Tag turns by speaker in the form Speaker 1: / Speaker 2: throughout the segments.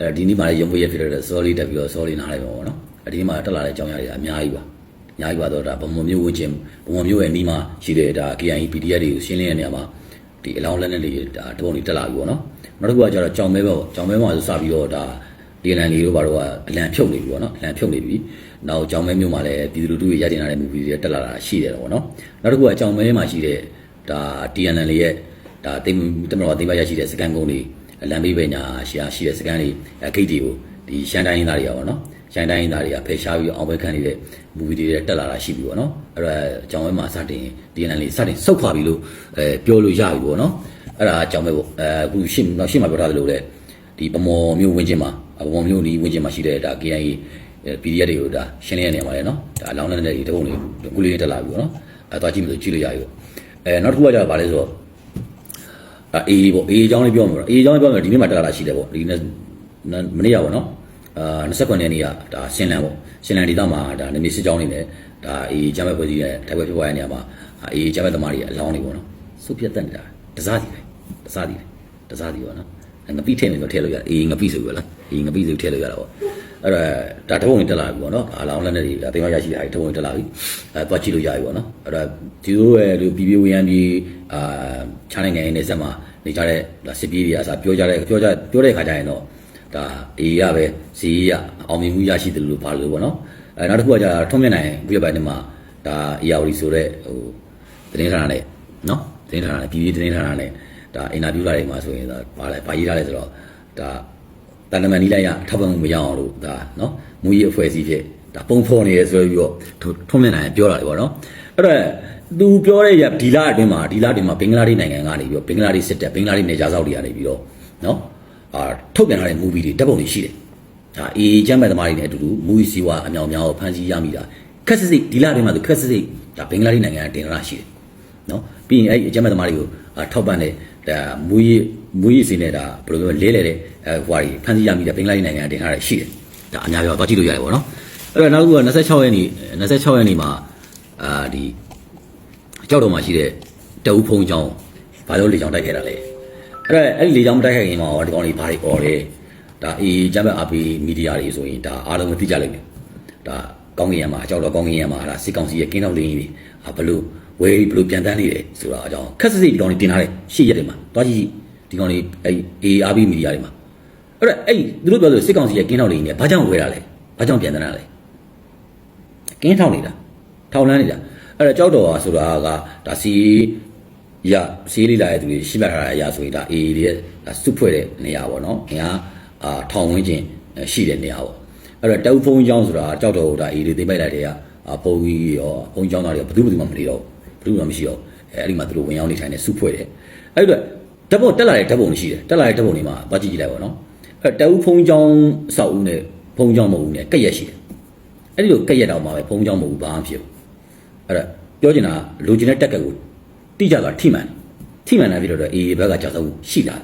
Speaker 1: အဲဒီနေ့မှလည်းရုံးပွေးရဖြစ်တဲ့ sorry တက်ပြီးတော့ sorry နားလိုက်ပါဘောနော်အဲဒီနေ့မှတက်လာတဲ့အကြောင်းအရာတွေအများကြီးပါအများကြီးပါတော့ဒါဗမွန်မျိုးဝင်းချင်းဗမွန်မျိုးရဲ့နီးမှာရှိတဲ့ဒါ KIE PDF တွေကိုရှင်းလင်းတဲ့နေရာမှာဒီအလောင်းလက်နဲ့တွေဒါတပုံတွေတက်လာပြီပေါ့နော်နောက်တစ်ခုကကျတော့ကြောင်မဲပေါ့ကြောင်မဲမှာဆိုစပြီးတော့ဒါဒီလန်လေးတို့ဘာလို့ကအလံဖြုတ်နေပြီပေါ့နော်အလံဖြုတ်နေပြီနောက်ကြောင်မဲမျိုးမှာလည်းပြည်သူလူထုတွေရည်တင်လာတဲ့ movie တွေတက်လာတာရှိတယ်ပေါ့နော်နောက်တစ်ခုကကြောင်မဲမှာရှိတဲ့ဒါ TNN လေးရဲ့ဒါတိမ်တမတော်တိမ်ပါရရှိတဲ့စကန်ကုန်းတွေ လမ်းဘေးပဲညာရှိရရှိတဲ့စကန်တွေဂိတ်တွေကိုဒီရှန်တိုင်းသားတွေကပေါ့နော်ရှန်တိုင်းသားတွေကဖယ်ရှားပြီးအောင်ပွဲခံနေတဲ့ movie တွေတက်လာတာရှိပြီပေါ့နော်အဲ့ဒါကြောင်မဲမှာစတင် TNN လေးစတင်စုတ်ခွာပြီလို့အဲပြောလို့ရပြီပေါ့နော်အဲ့ဒါကြောင်မဲပေါ့အဲအခုရှင်းတော့ရှင်းမှာပြောထားသလိုလေဒီပမော်မျိုးဝင်းချင်းမှာပမော်မျိုးဒီဝင်းချင်းမှာရှိတဲ့ဒါ KIA PDF တွေကိုဒါရှင်းလင်းရနေမှာလေနော်ဒါအလောင်းနဲ့တဲ့ဒီတပုံတွေခုလေးတက်လာပြီပေါ့နော်အဲသွားကြည့်မလို့ကြည့်လို့ရပြီပေါ့အဲနောက်တစ်ခုကကျတော့ဗာလဲဆိုတော့ အဲအေးပေါ့အေးအကြောင်းလေးပြောမှာပေါ့အေးအကြောင်းလေးပြောမှာဒီနေ့မှတက်လာတာရှိတယ်ပေါ့ဒီနေ့မနေ့ကပေါ့နော်အာ29ရက်နေ့ကဒါရှင်းလန်းပေါ့ရှင်းလန်းဒေသမှာဒါနေမစစ်ကြောင်းနေတယ်ဒါအေးကျမ်းပဲဖွဲ့စည်းတဲ့တိုက်ပွဲဖြစ်ပွားရတဲ့နေရာမှာအေးကျမ်းပဲသမားတွေအလောင်းတွေပေါ့နော်စုပ်ပြတ်တက်နေတာတစားစီပဲတစားစီပဲတစားစီပေါ့နော်ငပိထည့်နေဆိုထည့်လို့ရတယ်အေးငပိဆိုပဲလားအေးငပိဆိုထည့်လို့ရတာပေါ့အဲ့ဒါဒါတပုံဝင်တက်လာပြီပေါ့နော်အလောင်းလက်နဲ့တွေဒါတင်မရရှိတာတွေတပုံဝင်တက်လာပြီအဲသွားကြည့်လို့ရပြီပေါ့နော်အဲ့ဒါဒီလိုရဲ့လူပြည်ပြည်ဝရန်ပြည်အာချားနိုင်ငံရဲ့နေဆက်မှာ နေကြတဲ့ဒါစစ်ပြေးတွေအစားပြောကြတဲ့ပြောကြပြောတဲ့ခါကျရင်တော့ဒါအေးရပဲစီရအောင်မြင်မှုရရှိတယ်လို့ပါလို့ပေါ့နော်အဲနောက်တစ်ခုကじゃထုံးမြင့်နိုင်ပြရပိုင်းဒီမှာဒါအေယာဝတီဆိုတဲ့ဟိုသတင်းဌာနနဲ့နော်သတင်းဌာနနဲ့ပြည်ပြည်သတင်းဌာနနဲ့ဒါအင်တာဗျူးလာတွေမှာဆိုရင်ဒါပါလဲပါရေးထားလဲဆိုတော့ဒါတန်တမန်နီလိုက်ရထောက်ပံ့မှုမရအောင်လို့ဒါနော်မူကြီးအဖွဲ့အစည်းဖြစ်ဒါပုံဖော်နေရဆိုပြီးတော့ထုံးမြင့်နိုင်ပြောတာလေပေါ့နော်အဲ့တော့ သူပြောတဲ့ရဒီလအတွင်းမှာဒီလအတွင်းမှာဘင်္ဂလားဒေ့ရှ်နိုင်ငံကနေပြီးတော့ဘင်္ဂလားဒေ့ရှ်စစ်တပ်ဘင်္ဂလားဒေ့ရှ်နေကြဆောက်တွေကနေပြီးတော့နော်အာထုတ်ပြန်ထားတဲ့ movie တွေဓာတ်ပုံတွေရှိတယ်ဒါအေးချမ်းမဲ့သမားတွေနဲ့အတူတူ movie စီဝါအမြောင်များကိုဖန်ဆီးရမိတာခက်စစ်စစ်ဒီလအတွင်းမှာသူခက်စစ်စစ်ဒါဘင်္ဂလားဒေ့ရှ်နိုင်ငံကတင်လာရှိတယ်နော်ပြီးရင်အဲ့အကြမ်းမဲ့သမားတွေကိုအာထောက်ပံ့တဲ့ဒါမူကြီးမူကြီးစီနဲ့ဒါဘယ်လိုပြောလဲလဲတဲ့အဲဟွာကြီးဖန်ဆီးရမိတဲ့ဘင်္ဂလားဒေ့ရှ်နိုင်ငံကတင်ထားတဲ့ရှိတယ်ဒါအများပြောတော့ကြည့်လို့ရတယ်ပေါ့နော်အဲ့တော့နောက်တစ်ခုက26ရက်နေ့26ရက်နေ့မှာအာဒီ ကြောက်တော်မှာရှိတဲ့တအူးဖုံးချောင်းဘာလို့လေချောင်းတိုက်ခဲ့တာလဲအဲ့ဒါအဲ့ဒီလေချောင်းမတိုက်ခဲ့ခင်မှာဒီကောင်လေးဘာတွေអော်လဲဒါအေးဂျမ်ဘတ်အာပီမီဒီယာတွေဆိုရင်ဒါအားလုံးမသိကြလိမ့်မယ်ဒါကောင်းကင်ရမှာအကြောက်တော်ကောင်းကင်ရမှာဒါစစ်ကောင်စီရဲ့ကင်းတော်လေးကြီးအာဘလို့ဝဲဘလို့ပြန်တန်းနေတယ်ဆိုတာအကြောင်းခက်စစ်စစ်ဒီကောင်လေးတင်ထားတယ်ရှေ့ရက်တွေမှာတွားကြည့်ဒီကောင်လေးအဲ့အေးအာပီမီဒီယာတွေမှာအဲ့ဒါအဲ့သူတို့ပြောလို့စစ်ကောင်စီရဲ့ကင်းတော်လေးကြီးနဲ့ဘာကြောင့်ဝဲတာလဲဘာကြောင့်ပြန်တန်းတာလဲကင်းထောင်နေတာထောင်လန်းနေတာ အဲ့တော့ကြောက်တော်ဟာဆိုတာကဒါစီရစီလေးလာတဲ့သူတွေရှိမှတ်ထားတဲ့အရာဆိုရင်ဒါအေးရဲ့ဒါစုဖွဲ့တဲ့နေရာပေါ့နော်။ငါအာထောင်ဝင်းချင်းရှိတဲ့နေရာပေါ့။အဲ့တော့တောက်ဖုံးချောင်းဆိုတာကြောက်တော်ဒါအေးတွေသိမ့်ပိုက်လိုက်တဲ့ကအာဖုံးကြီးရောဖုံးချောင်းသားတွေဘယ်သူမှမနေတော့ဘူးဘယ်သူမှမရှိတော့အဲ့ဒီမှာသူတို့ဝင်ရောက်နေထိုင်နေစုဖွဲ့တယ်။အဲ့တော့ဓာတ်ပုံတက်လာတဲ့ဓာတ်ပုံရှိတယ်တက်လာတဲ့ဓာတ်ပုံတွေမှာသွားကြည့်ကြည့်လိုက်ပါတော့။အဲ့တောက်ဖုံးချောင်းအဆောက်အဦနဲ့ဖုံးချောင်းမဟုတ်ဘူးနဲ့ကက်ရက်ရှိတယ်။အဲ့ဒီလိုကက်ရက်တော့မှာပဲဖုံးကြောင်းမဟုတ်ဘူးဘာမှဖြစ်ဘူး အဲ့ဒါပြောချင်တာလိုချင်တဲ့တက်ကက်ကိုတိကျသွားထိမှန်တယ်ထိမှန်တာဖြစ်တော့အေးဘက်ကကြောက်ဆုံးရှိတာ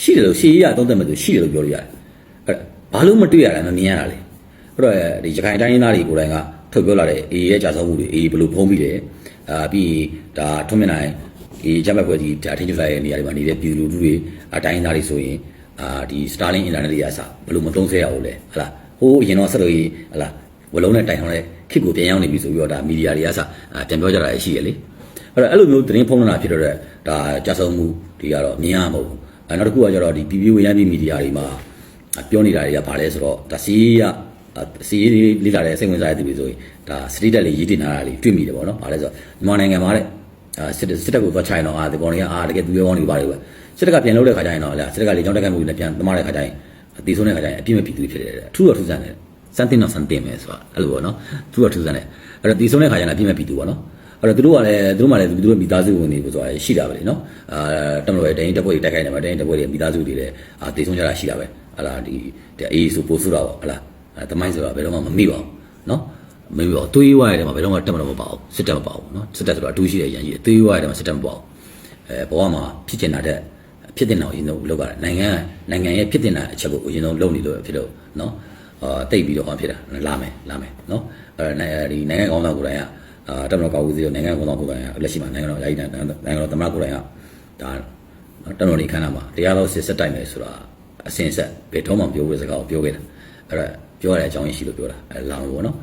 Speaker 1: ရှိတယ်လို့ရှေးရသုံးသက်မဲ့သူရှိတယ်လို့ပြောလို့ရတယ်အဲ့ဒါဘာလို့မတွေ့ရတာမမြင်ရတာလဲအဲ့တော့ဒီရခိုင်တိုင်းရင်းသားတွေကိုယ်တိုင်ကထုတ်ပြောလာတဲ့အေးရဲ့ကြောက်ဆုံးမှုတွေအေးဘယ်လိုဖုံးပြီးတယ်အာပြီးဒါထွန်းမြင့်နိုင်အေးဂျမက်ဖွဲ့ကြီးဒါထင်းကျလိုက်တဲ့နေရာတွေမှာနေတဲ့ပြည်သူလူထုတွေအတိုင်းသားတွေဆိုရင်အာဒီ Starlink internet တွေအစားဘယ်လိုမသုံးဆဲရအောင်လဲဟလားဟိုးအရင်တော့ဆက်လို့ကြီးဟလားဝလုံးနဲ့တိုင်ထောင်တဲ့ ခစ်ကိုပြန်ရောက်နေပြီဆိုပြီးတော့ဒါမီဒီယာတွေကစပြန်ပြောကြတာရှိရလေအဲ့တော့အဲ့လိုမျိုးသတင်းဖုံးလာဖြစ်တော့တဲ့ဒါကြဆုံမှုဒီကတော့မြင်ရမှာမဟုတ်ဘူးအဲ့နောက်တစ်ခုကကျတော့ဒီ PP ဝရမ်းပြည်မီဒီယာတွေမှာပြောနေတာတွေကဘာလဲဆိုတော့ဒါစီးရစီးလေးလာတဲ့စိတ်ဝင်စားတဲ့သူတွေဆိုရင်ဒါစတိတက်လေးရေးတင်ထားတာလေးတွေ့မိတယ်ပေါ့နော်ဘာလဲဆိုတော့မြန်မာနိုင်ငံမှာတဲ့အာစစ်စစ်တပ်ကိုသွားချိုင်တော့အာဒီကောင်တွေကအာတကယ်သူရဲကောင်းတွေပါလေပဲစစ်တပ်ကပြန်လို့တဲ့ခါကျရင်တော့ဟလာစစ်တပ်ကလေကြောင်းတက်ခိုက်မှုတွေနဲ့ပြန်သမားတဲ့ခါကျရင်အသေးဆုံးတဲ့ခါကျရင်အပြည့်မဲ့ပြည်သူဖြစ်တယ်တဲ့ထူးတော့ထူးဆန်းတယ် something not something ပဲဆိုတာအဲ့လိုပေါ့နော်သူကထူးဆန်းတယ်အဲ့တော့ဒီဆုံးတဲ့ခါကျရင်အပြည့်မဲ့ပြည်သူပေါ့နော်အဲ့တော့သူတို့ကလည်းသူတို့မှလည်းသူတို့မိသားစုဝင်တွေဆိုတာရှိတာပဲလေနော်အာတမလို့ရဲ့တိုင်းတပ်ဖွဲ့တွေတိုက်ခိုက်နေမှာတိုင်းတပ်ဖွဲ့တွေမိသားစုတွေလည်းအာတည်ဆုံးကြတာရှိတာပဲဟလာဒီအေးဆိုပို့ဆိုတော့ဟလာတမိုင်းဆိုတာဘယ်တော့မှမမိပါဘူးနော်မမိပါဘူးတွေးဝါရတယ်မှာဘယ်တော့မှတက်မလို့မပါဘူးစစ်တက်မပါဘူးနော်စစ်တက်ဆိုတာအတူရှိတဲ့ရန်ကြီးတွေးဝါရတယ်မှာစစ်တက်မပါဘူးအဲဘဝမှာဖြစ်ကျင်တာတဲ့ဖြစ်တင်တာကိုအရင်ဆုံးလုပ်ရတယ်နိုင်ငံနိုင်ငံရဲ့ဖြစ်တင်တာအချက်ကိုအရင်ဆုံးလုပ်နေလို့ဖြစ်လို့နော် အာတိတ်ပြီးတော့ဟောဖြစ်တာလာမယ်လာမယ်နော်အဲဒီနိုင်ငံကောင်းဆောင်ကိုယ်တိုင်ကအာတမတော်ကောက်ဦးစီးတော့နိုင်ငံကောင်းဆောင်ကိုယ်တိုင်ကလက်ရှိမှာနိုင်ငံတော်ယာယီနိုင်ငံတော်သမ္မတကိုယ်တိုင်ကဒါတမတော်နေခန်းလာမှာတရားတော်စစ်စစ်တိုက်မယ်ဆိုတာအစင်ဆက်ဘယ်တော့မှပြောဘူးစကားကိုပြောခဲ့တာအဲ့ဒါပြောရတဲ့အကြောင်းရင်းရှိလို့ပြောတာအဲ့လောင်လို့ပေါ့နော်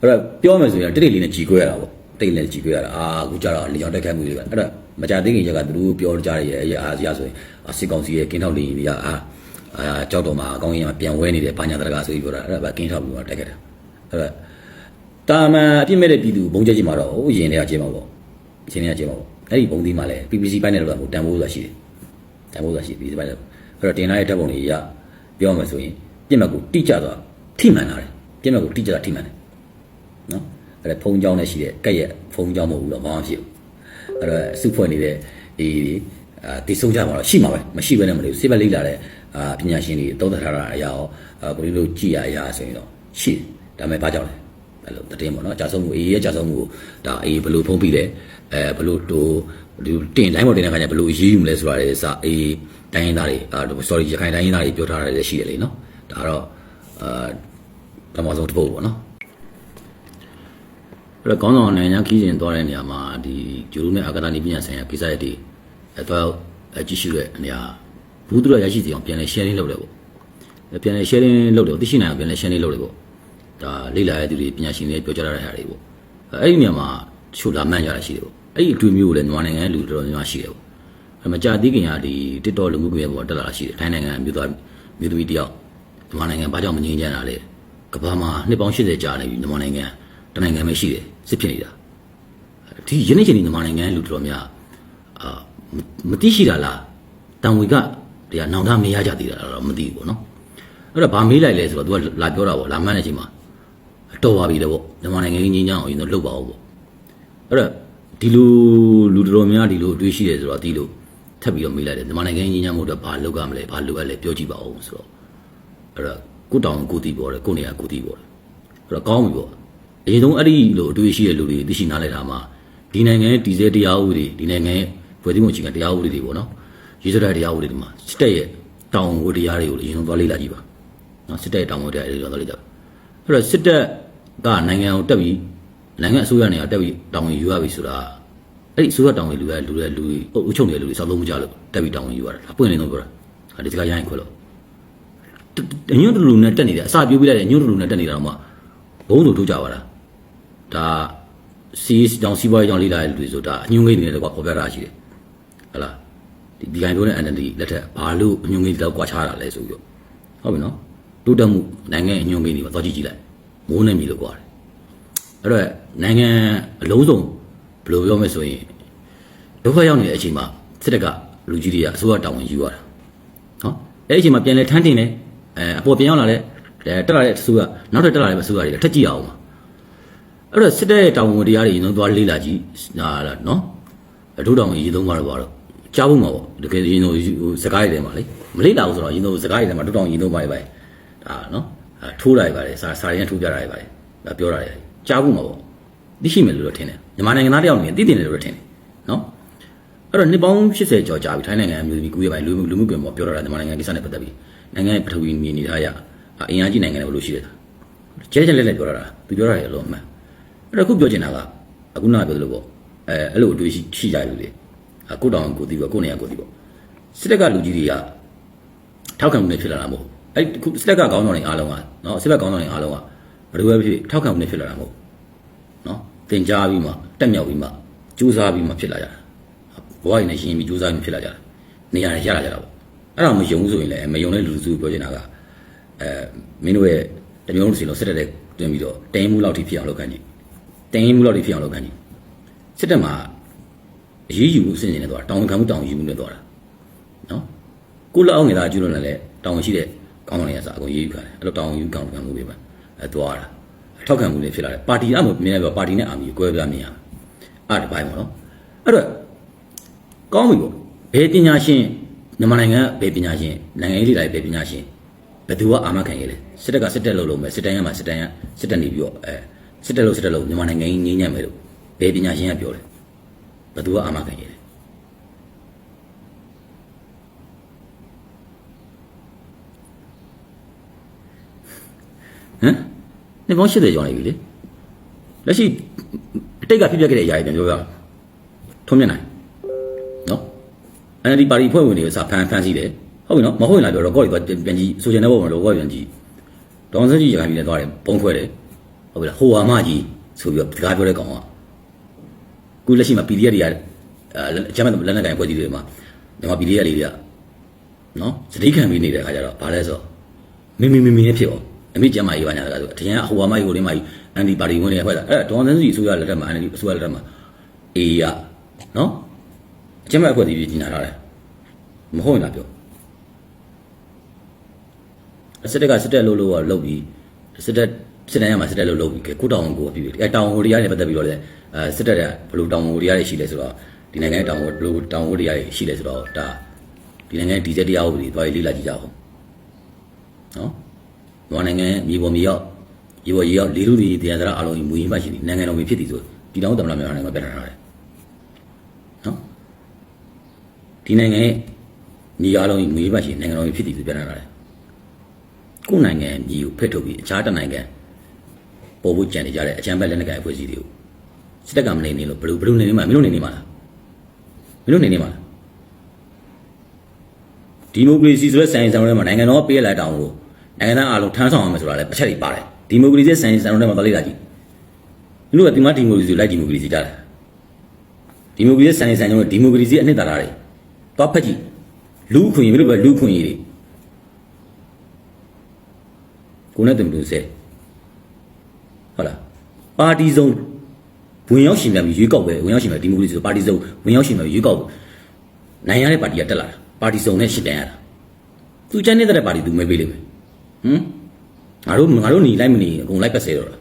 Speaker 1: အဲ့တော့ပြောမယ်ဆိုရင်တိတ်တိတ်လေးနဲ့ကြည်ခွဲရတာပေါ့တိတ်လေးကြည်ခွဲရတာအာအခုကြတော့လေကြောင်တက်ခတ်မှုတွေကအဲ့တော့မကြသေးခင်ချက်ကသူတို့ပြောကြရရဲ့အားစရာဆိုရင်စစ်ကောင်စီရဲ့ကင်းထောက်လေးကြီးကအာ အာကြောက်တော်မှာအကောင်းကြီးမှာပြန်ဝဲနေတယ်ဘာညာတရကဆိုပြီးပြောတာအဲ့ဒါပဲကင်းထောက်ပြီးတော့တက်ခဲ့တာအဲ့တော့တာမန်အပြစ်မဲ့တဲ့ပြည်သူဘုံချက်ကြီးမှာတော့ဟိုရင်တွေကကျင်းမှာပေါ့ရင်တွေကကျင်းမှာပေါ့အဲ့ဒီဘုံသီးမှာလည်း PPC ပိုင်းနဲ့တော့တန်ဖိုးဆိုတာရှိတယ်တန်ဖိုးဆိုတာရှိပြီးဒီပိုင်းတော့အဲ့တော့တင်လာတဲ့ဓာတ်ပုံတွေရပြောမှဆိုရင်ပြစ်မှတ်ကိုတိကျသွားထိမှန်လာတယ်ပြစ်မှတ်ကိုတိကျတာထိမှန်တယ်နော်အဲ့ဒါဖုံးကြောင်းနဲ့ရှိတဲ့ကက်ရဲ့ဖုံးကြောင်းမဟုတ်ဘူးတော့ဘာမှဖြစ်ဘူးအဲ့တော့စုဖွဲ့နေတဲ့ဒီအာတိဆုံးကြမှာတော့ရှိမှာပဲမရှိဘဲနဲ့မလို့စေဘက်လေးလာတဲ့ အာပညာရှင်တွေသုံးသပ်ထားတာအရာရောအာကိုလေးတို့ကြည်ရအရာဆိုရင်တော့ရှိတယ်ဒါပေမဲ့ဘာကြောင့်လဲအဲ့လိုတည်င်းပေါ့နော်ကြာဆုံးမှုအေးရဲ့ကြာဆုံးမှုကိုဒါအေးဘယ်လိုဖုံးပြီးလဲအဲဘယ်လိုတူဒီတင်တိုင်းပေါ်တင်တဲ့ခါကျဘယ်လိုရေးယူမလဲဆိုတာလေစအေးတိုင်းရင်းသားတွေအာ sorry ရခိုင်တိုင်းရင်းသားတွေပြောထားတာလည်းရှိတယ်လေနော်ဒါတော့အာပထမဆုံးတစ်ပုတ်ပေါ့နော်အဲ့တော့ကောင်းဆောင်နိုင်ငံခြားခီးစဉ်သွားတဲ့နေရာမှာဒီဂျူရူနဲ့အာကာသနိပညာဆိုင်ရာကိစ္စရပ်တွေအဲတော့အကြည့်ရှုတဲ့နေရာ ဘူးသူရရရှိစီအောင်ပြန်လဲ sharing လုပ်တယ်ပေါ့ပြန်လဲ sharing လုပ်တယ်သိရှိနိုင်အောင်ပြန်လဲ sharing လုပ်တယ်ပေါ့ဒါလေ့လာရတဲ့သူတွေပညာရှင်တွေပြောကြတဲ့ဟာတွေပေါ့အဲ့ဒီနေရာမှာချိုလာမှန်းကြတာရှိတယ်ပေါ့အဲ့ဒီအတွေ့အမျိုးကိုလည်းမြန်မာနိုင်ငံရဲ့လူတော်တော်များများရှိတယ်ပေါ့အဲ့မကြသေးခင်ကဒီ TikTok လူမှုကွန်ရက်ပေါ်တက်လာတာရှိတယ်ထိုင်းနိုင်ငံအမျိုးသားမျိုးသမီးတယောက်မြန်မာနိုင်ငံဘာကြောင့်မငြိမ်းချမ်းတာလဲကမ္ဘာမှာနှစ်ပေါင်း80ကြာနေပြီမြန်မာနိုင်ငံတနိုင်ငံပဲရှိတယ်စစ်ဖြစ်နေတာဒီယနေ့ချိန်ဒီမြန်မာနိုင်ငံလူတော်များအာမသိရှိတာလားတံဝေက တရားနောင်တမရကြသေးတာလားတော့မသိဘူးပေါ့နော်အဲ့တော့ဗာမေးလိုက်လဲဆိုတော့ तू ကလာပြောတာပေါ့လာမှန်းတဲ့ချိန်မှာတော်ပါပြီလေပေါ့မြန်မာနိုင်ငံကြီးငြိမ်းချမ်းအောင်ရင်တော့လုပ်ပါဦးပေါ့အဲ့တော့ဒီလိုလူတော်များဒီလိုအတွေ့ရှိတယ်ဆိုတော့ဒီလိုထပ်ပြီးတော့မေးလိုက်တယ်မြန်မာနိုင်ငံကြီးငြိမ်းချမ်းမှုအတွက်ဘာလုပ်ရမလဲဘာလုပ်ရလဲပြောကြည့်ပါဦးဆိုတော့အဲ့တော့ကိုတောင်ကိုတီးပေါ်တယ်ကိုနေရာကိုတီးပေါ်တယ်အဲ့တော့ကောင်းပြီပေါ့အရင်ဆုံးအဲ့ဒီလိုအတွေ့ရှိတဲ့လူတွေသိရှိနားလည်တာမှာဒီနိုင်ငံရဲ့တည်ဆဲတရားဥပဒေဒီနိုင်ငံရဲ့ဖွဲ့စည်းပုံအခြေခံတရားဥပဒေတွေပေါ့နော် ရေးစတဲ့တရားဥပဒေတွေမှာစစ်တပ်ရဲ့တောင်းဝတရားတွေကိုအရင်ဆုံးသွားလေ့လာကြည့်ပါနော်စစ်တပ်ရဲ့တောင်းဝတရားတွေကိုသွားလေ့လာအဲ့တော့စစ်တပ်ကနိုင်ငံကိုတက်ပြီးနိုင်ငံအစိုးရနေရာတက်ပြီးတောင်းဝင်ယူရပြီဆိုတာအဲ့ဒီအစိုးရတောင်းဝင်လူရလူရလူအုပ်ချုပ်နေတဲ့လူတွေစောက်လုံးမကြလို့တက်ပြီးတောင်းဝင်ယူရတာဒါပွင့်နေတော့ပြောတာဒီစကားရိုင်းခွဲလို့ညွန့်တူလူနဲ့တက်နေတယ်အစာပြိုးပြလိုက်တဲ့ညွန့်တူလူနဲ့တက်နေတာတော့မှဘုံတို့ထုတ်ကြပါလားဒါစီးကြောင်စီးပွားရေးကြောင်လေးလာတဲ့လူတွေဆိုတာအညွှန်းကိန်းတွေနဲ့ကွာပေါ်ပြတာရှိတယ်ဟလာ ဒီဒီကိုင်တို့နဲ့ entity လက်ထက်ဘာလို့အညွှန်းကိန်းတွေတော့ကွာခြားတာလဲဆိုပြီးတော့ဟုတ်ပြီနော်တိုးတက်မှုနိုင်ငံအညွှန်းကိန်းတွေပါသွားကြည့်ကြည့်လိုက်မိုးနေပြီလို့ကွာတယ်အဲ့တော့နိုင်ငံအလုံးစုံဘယ်လိုပြောမလဲဆိုရင်ဒုက္ခရောက်နေတဲ့အချိန်မှာစစ်တပ်ကလူကြီးတွေကအစိုးရတာဝန်ယူရတာနော်အဲ့ဒီအချိန်မှာပြန်လဲထမ်းတင်တယ်အဲအပေါ်ပြန်ရောက်လာတဲ့တက်လာတဲ့အစိုးရနောက်ထပ်တက်လာတဲ့အစိုးရတွေလည်းထက်ကြည့်အောင်ပါအဲ့တော့စစ်တပ်ရဲ့တာဝန်တရားတွေရင်ဆုံးသွားလေးလာကြည့်ဟာလားနော်အထူးတောင်ရေသုံးပါတော့ပါတော့ ကြားဖို့မှာပေါ့တကယ်ရင်ဆုံးဟိုစကားတွေထဲမှာလေမလေးလာဘူးဆိုတော့ရင်ဆုံးစကားတွေထဲမှာထူးတောင်ရင်သုံးပါပဲဒါနော်အဲထိုးလိုက်ပါတယ်စာစာရင်ထိုးပြတာတွေပါတယ်ဒါပြောတာတွေကြားဖို့မှာပေါ့သိရှိမယ်လို့တော့ထင်တယ်မြန်မာနိုင်ငံသားတယောက်အနေနဲ့သိတယ်လို့တော့ထင်တယ်နော်အဲ့တော့နှစ်ပေါင်း80ကျော်ကြာပြီထိုင်းနိုင်ငံအမျိုးသမီးကူရပိုင်းလူမှုလူမှုကွန်ပေါ်ပြောတော့တာမြန်မာနိုင်ငံကိစ္စနဲ့ပတ်သက်ပြီးနိုင်ငံရဲ့ပထဝီမြေနေထားရအင်အားကြီးနိုင်ငံတွေဘယ်လိုရှိလဲကျဲကျဲလက်လက်ပြောတာသူပြောတာတွေအလုံးအမှန်အဲ့တော့ခုပြောချင်တာကအခုနကပြောသလိုပေါ့အဲအဲ့လိုအတွေ့ရှိရှိကြတယ်လေ အခုတောင်ကိုတီးပေါ့ကိုနေရကိုတီးပေါ့စစ်တပ်ကလူကြီးတွေကထောက်ခံမှုနဲ့ဖြစ်လာတာမဟုတ်အဲ့ခုစစ်တပ်ကခေါင်းဆောင်တွေအားလုံးကနော်စစ်ဘက်ခေါင်းဆောင်တွေအားလုံးကဘယ်လိုပဲဖြစ်ဖြစ်ထောက်ခံမှုနဲ့ဖြစ်လာတာမဟုတ်နော်တင်ကြားပြီးမှတက်မြောက်ပြီးမှကြိုးစားပြီးမှဖြစ်လာကြတာဘဝရည်နဲ့ရှင်ပြီးကြိုးစားပြီးဖြစ်လာကြတာနေရာရရလာကြတာပေါ့အဲ့ဒါမယုံဆိုရင်လည်းမယုံတဲ့လူစုပြောချင်တာကအဲမင်းတို့ရဲ့တမျိုးလုံးစီလုံးစစ်တပ်တဲ့တွင်ပြီးတော့တင်းမှုလောက်ထိဖြစ်အောင်လုပ်ခိုင်းကြည့်တင်းရင်မှုလောက်တွေဖြစ်အောင်လုပ်ခိုင်းတယ်စစ်တပ်မှာ အရေးယူမှုအဆင့်နေနဲ့တော့တောင်းခံမှုတောင်းယူမှုနဲ့တော့တာနော်ကိုလောက်အောင်ငယ်သားကျူးလွန်လည်းတောင်းရှိတဲ့ကောင်းကောင်းလေးကစားအကုန်ရေးယူခံတယ်အဲ့လိုတောင်းယူကောင်းခံမှုတွေပဲအဲသွားတာထောက်ခံမှုတွေဖြစ်လာတယ်ပါတီအမှမြင်ရပါပါတီနဲ့အာမီကွဲပြားမြင်ရအဲ့ဒီဘိုင်းပေါ့နော်အဲ့တော့ကောင်းပြီပေါ့ဘယ်ပညာရှင်မြန်မာနိုင်ငံကဘယ်ပညာရှင်နိုင်ငံရေးလိုက်ဘယ်ပညာရှင်ဘယ်သူကအာမခံရလဲစစ်တပ်ကစစ်တပ်လုပ်လို့မယ်စစ်တမ်းရမှာစစ်တမ်းရစစ်တပ်နေပြီးတော့အဲစစ်တပ်လို့စစ်တပ်လို့မြန်မာနိုင်ငံကြီးငြိမ်းချမ်းမယ်လို့ဘယ်ပညာရှင်ကပြောတယ် ဘယ်သူကအာမခံရလဲဟမ်နေပေါင်း80ကျော်နေပြီလေလက်ရှိအတိတ်ကဖြစ်ပျက်ခဲ့တဲ့အရာတွေပြန်ပြောရအောင်ထုံးမြတ်နိုင်နော် NLD ပါတီဖွဲ့ဝင်တွေကစဖန်ဖန်စီတယ်ဟုတ်ပြီနော်မဟုတ်ရင်လာပြောတော့ကော့ကြီးပြန်ကြည့်ဆိုချင်တဲ့ပုံမှာတော့ကော့ပြန်ကြည့်တောင်စကြီးရခိုင်ပြည်နယ်သွားတယ်ပုံခွဲတယ်ဟုတ်ပြီလားဟိုဟာမကြီးဆိုပြီးတော့စကားပြောတဲ့ကောင်က ခုလက်ရှိမှာ PDF တွေကအဲအချမ်းမဲ့လက်နက်ကိုင်ဖွဲ့စည်းတွေမှာမြန်မာ PDF လေးတွေကနော်စတိခံပြီးနေတဲ့အခါကျတော့ဘာလဲဆိုတော့မင်းမင်းမင်းမင်းဖြစ်အောင်အမိကျမ်းမာရေးပါညာကဆိုတကယ်ဟိုဟာမကြီးဟိုလေးမကြီးအန်ဒီပါတီဝင်နေဖွဲ့တာအဲ့ဒေါန်ဆန်းစီအစိုးရလက်ထက်မှာအန်ဒီအစိုးရလက်ထက်မှာအေးရနော်အချမ်းမဲ့အဖွဲ့စည်းတွေကြီးညာထားတယ်မဟုတ်ရင်လားပြောစစ်တပ်ကစစ်တပ်လို့လို့လောက်ပြီးစစ်တပ်စစ်တမ်းရမှာစစ်တပ်လို့လောက်ပြီးကဲကိုတောင်ကိုပြီးပြီအဲတောင်ကိုတရားတွေပတ်သက်ပြီးတော့လေ အဲစစ်တပ်ကဘလို့တောင်ကိုတရားတွေရှိလဲဆိုတော့ဒီနိုင်ငံတောင်ကိုဘလို့တောင်ကိုတရားတွေရှိလဲဆိုတော့ဒါဒီနိုင်ငံဒီချက်တရားဥပဒေသွားရေးလေ့လာကြည့်ကြအောင်နော်မြန်မာနိုင်ငံမြေပေါ်မြေရောက်ရေပေါ်ရေရောက်လေလူတွေတရားစရာအလုံးကြီးမူရင်းမှရှိနေနိုင်ငံတော်ကြီးဖြစ်သည်ဆိုပြည်တော်သမ္မတမြန်မာနိုင်ငံကပြဋ္ဌာန်းထားတယ်နော်ဒီနိုင်ငံရဲ့ညီအလုံးကြီးမူရင်းမှရှိနေနိုင်ငံတော်ကြီးဖြစ်သည်ဆိုပြဋ္ဌာန်းထားတယ်ကိုယ်နိုင်ငံညီကိုဖက်ထုတ်ပြီးအခြားတစ်နိုင်ငံပေါ်ဖို့ကြံနေကြတဲ့အချမ်းဘက်လက်နက်ကိုင်အဖွဲ့အစည်းတွေကို စစ်တပ်ကမနေနေလို့ဘယ်လိုဘယ်လိုနေနေမှာမင်းတို့နေနေမှာလားမင်းတို့နေနေမှာလားဒီမိုကရေစီဆိုတဲ့စံရင်စံတော်ထဲမှာနိုင်ငံတော်ပေးရလိုက်တောင်းလို့နိုင်ငံသားအားလုံးထမ်းဆောင်ရမယ်ဆိုတာလည်းတစ်ချက်တွေပါတယ်ဒီမိုကရေစီစံရင်စံတော်ထဲမှာသွားလိုက်တာကြည့်မင်းတို့ကဒီမှာဒီမိုကရေစီကိုလိုက်ဒီမိုကရေစီကြတာဒီမိုကရေစီစံရင်စံတော်ဒီမိုကရေစီအနှစ်သာရတွေသွားဖက်ကြည့်လူအခွင့်အရေးမင်းတို့ပဲလူအခွင့်အရေးတွေကိုနဲ့တင်တူဆဲဟုတ်လားပါတီစုံ ဝင်ရောက်ရှင်ပြန်ပြီးရွေးကောက်ပဲဝင်ရောက်ရှင်ပြန်ဒီမိုကရေစီဆိုပါတီစုံဝင်ရောက်ရှင်ပြန်ရွေးကောက်နိုင်ရတဲ့ပါတီကတက်လာတာပါတီစုံနဲ့ရှင်းတန်းရတာသူချမ်းနေတဲ့ပါတီသူမဲပေးလိမ့်မယ်ဟမ်ငါတို့ငါတို့หนีလိုက်မหนีအကုန်လိုက်ပတ်ဆဲတော့တာ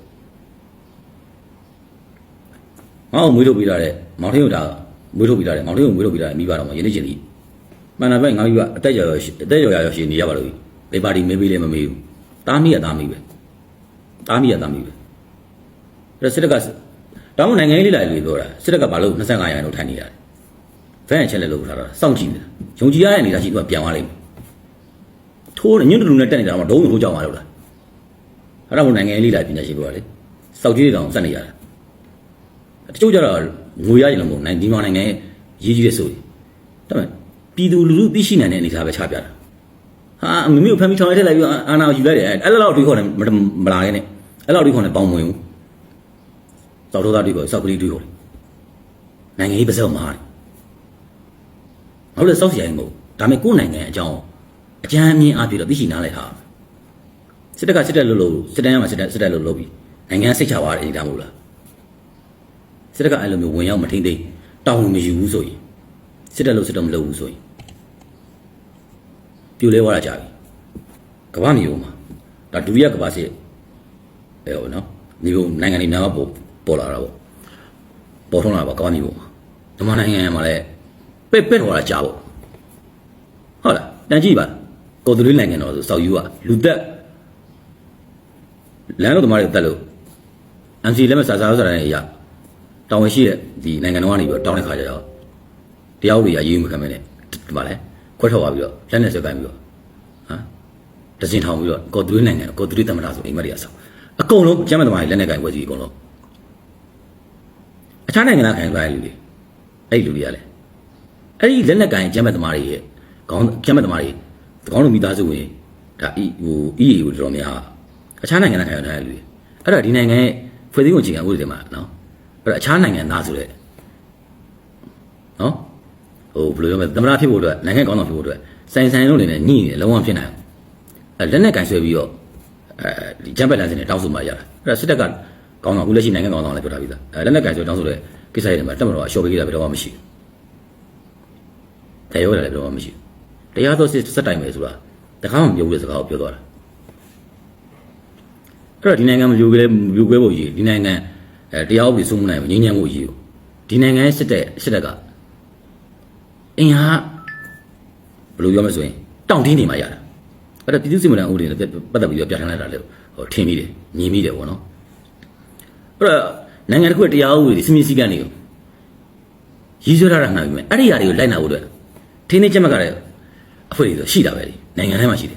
Speaker 1: ငါ့ကိုမွေးထုတ်ပြီးတာတဲ့မောင်ထင်းတို့ဒါမွေးထုတ်ပြီးတာတဲ့မောင်ထင်းကိုမွေးထုတ်ပြီးတာမိဘတော်မှာယနေ့ချင်းကြီးမှန်တာပဲငါမိဘအသက်ရော်အသက်ရော်ရရောရှင်နေရပါလို့ဘယ်ပါတီမဲပေးလဲမမေးဘူး တားမိရတားမိပဲတားမိရတားမိပဲအဲ့ဒါစစ်တပ်က တောင်းနိုင်ငံရေးလေးလာလေးပြောတာစစ်တပ်ကဘာလို့25ရာခိုင်နှုန်းထိုင်နေရတယ်ဖန်ချက်လက်လို့ထားတာစောင့်ကြည့်နေတာယုံကြည်ရတဲ့အနေအထားရှိသူကပြန်သွားလိမ့်မယ်ထိုးညွန့်တူနဲ့တက်နေတာတော့ဒုံးထိုးကြောင်လာလို့လားအဲ့ဒါမို့နိုင်ငံရေးလေးလာပညာရှိပြောတာလေစောက်ကြီးတွေတောင်စက်နေရတာတချို့ကြတော့ငွေရရင်လည်းမဟုတ်နိုင်ဒီမှာနိုင်ငံရေးကြီးတဲ့ဆိုရင်ဒါပေမဲ့ပြည်သူလူထုသိရှိနိုင်တဲ့အနေအထားပဲချပြတာဟာမမေကိုဖမ်းပြီးထောင်ရဲထည့်လိုက်ပြီးအာနာကိုယူလိုက်တယ်အဲ့လောက်တွေးခေါ်တယ်မမလာခဲ့နဲ့အဲ့လောက်တွေးခေါ်တယ်ပေါင်းမဝင်ဘူး စောက်တော့သားတွေးခေါ်စောက်ကလေးတွေးခေါ်တယ်နိုင်ငံရေးပါစက်မှားတယ်ဟုတ်လေစောက်စီရင်မို့ဒါပေမဲ့ကိုယ်နိုင်ငံအကြောင်းအကြမ်းအမြင်အပြည့်တော့သိရှိနားလဲထားစစ်တပ်ကစစ်တပ်လို့လို့စစ်တမ်းရမှာစစ်တပ်စစ်တပ်လို့လို့ပြီးနိုင်ငံစိတ်ချသွားတယ်အနေဒါမဟုတ်လားစစ်တပ်ကအဲ့လိုမျိုးဝင်ရောက်မထိမ့်သိမ့်တောင်းလို့မယူဘူးဆိုရင်စစ်တပ်လို့စစ်တပ်မလုပ်ဘူးဆိုရင်ပြိုလဲသွားတာကြာပြီကမ္ဘာမျိုးမှာဒါဒုတိယကမ္ဘာစစ်အဲဟောနော်ဒီလိုနိုင်ငံတွေများက ပေါ်ပေါ်လာတာပေါ့ပေါ်ထွန်းလာပါကမ္ဘာမျိုးမှာမြန်မာနိုင်ငံမှာလည်းပဲ့ပဲ့တော်တာကြာပေါ့ဟုတ်လားတန်ကြည့်ပါကိုယ်သူလေးနိုင်ငံတော်ဆိုစောက်ယူကလူသက်လမ်းလို့သမားတွေတက်လို့ MC လက်မစာစားဆိုတာနဲ့အရာတောင်းဝင်ရှိတဲ့ဒီနိုင်ငံတော်ကနေပြီးတော့တောင်းတဲ့ခါကျတော့တရားဥပဒေအရေးမခံမဲနဲ့ဒီမှာလဲခွဲထုတ်သွားပြီးတော့လက်နဲ့ဆွဲကိုင်းပြီးတော့ဟမ်တစင်ထောင်ပြီးတော့ကော်သူလေးနိုင်ငံကော်သူလေးသမ္မတဆိုအိမ်မက်တွေအဆောက်အကုန်လုံးကျမ်းမသမားတွေလက်နဲ့ကိုင်းပွဲစီအကုန်လုံး အခြားနိုင်ငံသားခံသွားရလူတွေအဲ့ဒီလူတွေကလည်းအဲ့ဒီလက်နဲ့ကိုင်းကျမ်းမသမားတွေရဲ့ခေါင်းကျမ်းမသမားတွေခေါင်းလုံးမိသားစုဝင်ဒါအီဟိုအီအေကိုတော်တော်များအခြားနိုင်ငံသားခံရတဲ့လူတွေအဲ့ဒါဒီနိုင်ငံရဲ့ဖွဲ့စည်းပုံအခြေခံဥပဒေတွေမှာနော်အဲ့ဒါအခြားနိုင်ငံသားဆိုတဲ့နော်ဟိုဘယ်လိုပြောမလဲသမ္မတဖြစ်ဖို့အတွက်နိုင်ငံကောင်းဆောင်ဖြစ်ဖို့အတွက်စိုင်ဆိုင်လုံးနေနဲ့ညှိနေလုံးဝဖြစ်နိုင်အောင်အဲလက်နဲ့ကင်ဆွဲပြီးတော့အဲဒီဂျမ်ဘက်လန်စင်နဲ့တောင်းဆိုမှရတာအဲ့ဒါစစ်တပ်က ကောင်းဆောင်အခုလက်ရှိနိုင်ငံကောင်းဆောင်လည်းပြောထားပြီးသားအဲလက်နဲ့ကင်ဆွဲတောင်းဆိုတဲ့ကိစ္စတွေမှာတက်မတော်အလျှော့ပေးကြတာဘယ်တော့မှမရှိဘူးတရားရလည်းဘယ်တော့မှမရှိဘူးတရားသောစစ်စက်တိုင်မယ်ဆိုတာတခါမှမပြောဘူးတဲ့စကားကိုပြောသွားတာအဲ့တော့ဒီနိုင်ငံမယူခဲမယူခဲဖို့ရည်ဒီနိုင်ငံအဲတရားဥပဒေစိုးမိုးနိုင်ငြိမ်းချမ်းဖို့ရည်ကိုဒီနိုင်ငံရဲ့စစ်တပ်စစ်တပ်ကအင်ဟာဘယ်လိုပြောမလဲဆိုရင်တောင့်တင်းနေမှရတာအဲ့ဒါပြည်သူ့စစ်မှန်တဲ့ဥပဒေနဲ့ပတ်သက်ပြီးတော့ပြဋ္ဌာန်းလိုက်တာလေဟိုထင်မိတယ်ညီမိတယ်ပေါ့နော် အဲ့တော့နိုင်ငံတစ်ခုရဲ့တရားဥပဒေစီမင်းစည်းကမ်းတွေကိုရည်ရွယ်ထားတာမှန်ပြီမယ်အဲ့ဒီຢာတွေကိုလိုက်နာဖို့အတွက်ထင်းနေချက်မှတ်ကြတဲ့အဖွဲ့တွေဆိုရှိတာပဲလေနိုင်ငံထဲမှာရှိတယ်